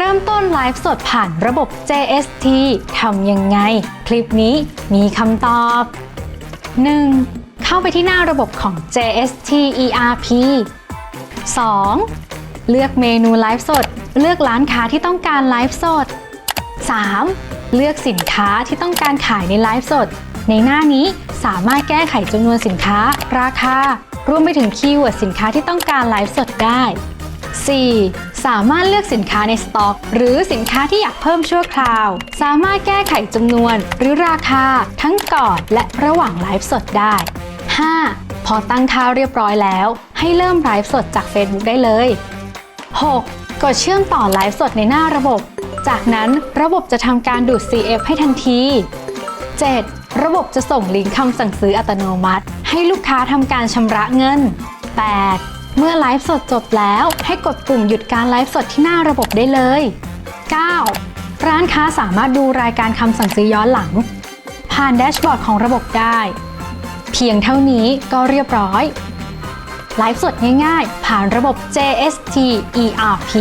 เริ่มต้นไลฟ์สดผ่านระบบ JST ทำยังไง คลิปนี้มีคำตอบ 1. เข้าไปที่หน้าระบบของ JST ERP 2. เลือกเมนูไลฟ์สด เลือกร้านค้าที่ต้องการไลฟ์สด 3. เลือกสินค้าที่ต้องการขายในไลฟ์สด ในหน้านี้สามารถแก้ไขจำนวนสินค้า ราคา รวมไปถึงคีย์เวิร์ดสินค้าที่ต้องการไลฟ์สดได้ 4. สามารถเลือกสินค้าในสต็อก หรือสินค้าที่อยากเพิ่มชั่วคราว สามารถแก้ไขจำนวนหรือราคาทั้งก่อนและระหว่างไลฟ์สดได้ 5. พอตั้งค่าเรียบร้อยแล้ว ให้เริ่มไลฟ์สดจาก Facebook ได้เลย 6. กดเชื่อมต่อไลฟ์สดในหน้าระบบ จากนั้นระบบจะทำการดูด CF ให้ทันที 7. ระบบจะส่งลิงก์คำสั่งซื้ออัตโนมัติ ให้ลูกค้าทำการชำระเงิน 8. เมื่อไลฟ์สดจบแล้วให้กดปุ่มหยุดการไลฟ์สดที่หน้าระบบได้เลย 9. ร้านค้าสามารถดูรายการคำสั่งซื้อย้อนหลัง ผ่านแดชบอร์ดของระบบได้ เพียงเท่านี้ก็เรียบร้อย ไลฟ์สดง่ายๆ ผ่านระบบ JST ERP